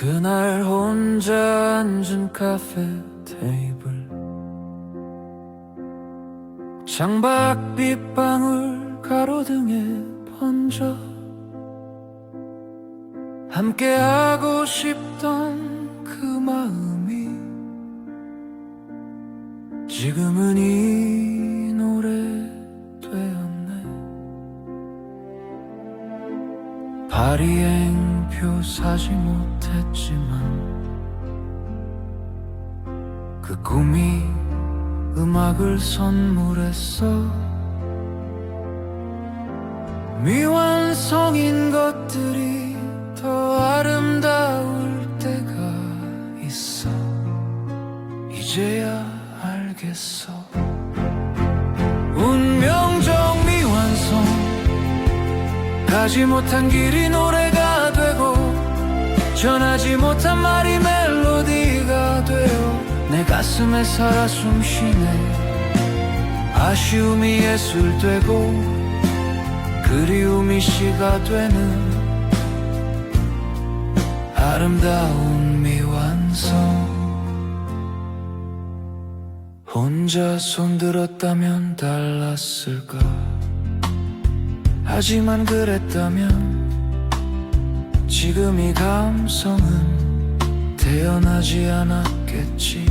그날 혼자 앉은 카페 테이블. 창밖 빗방울 가로등에 번져. 함께 하고 싶던 그 마음이 지금은 이 노래 되었네. 파리행표 사지 못 했지만 그 꿈이 음악을 선물했어. 미완성인 것들이 더 아름다울 때가 있어. 이제야 알겠어. 운명적 미완성. 가지 못한 길이 노래가 전하지 못한 말이 멜로디가 되어 내 가슴에 살아 숨쉬네. 아쉬움이 예술 되고 그리움이 시가 되는 아름다운 미완성. 혼자 손들었다면 달랐을까? 하지만 그랬다면 지금 이 감성은 태어나지 않았겠지.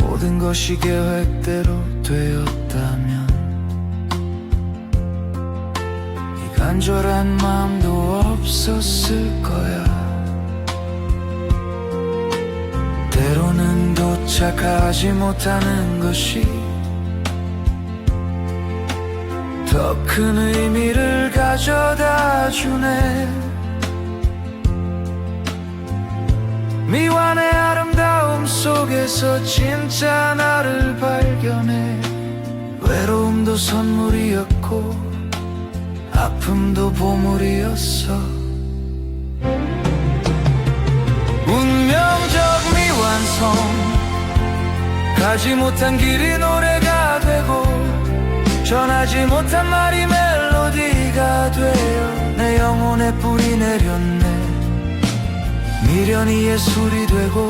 모든 것이 계획대로 되었다면 이 간절한 마음도 없었을 거야. 때로는 도착하지 못하는 것이 더 큰 의미를 가져다 주네. 미완의 아름다움 속에서 진짜 나를 발견해. 외로움도 선물이었고 아픔도 보물이었어. 운명적 미완성. 가지 못한 길이 노래가 되고 전하지 못한 말이 멜로디가 되어 내 영혼에 뿌리 내렸네. 미련이 예술이 되고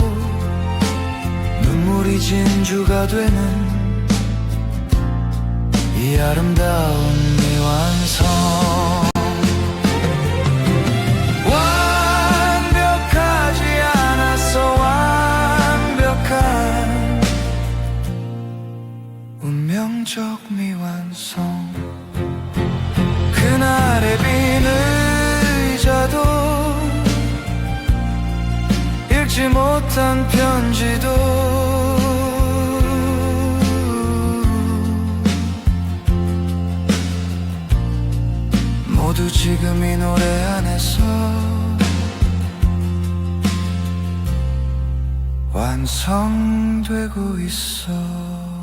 눈물이 진주가 되는 이 아름다운 미완성. 그날의 빈 의자도 읽지 못한 편지도 모두 지금 이 노래 안에서 완성되고 있어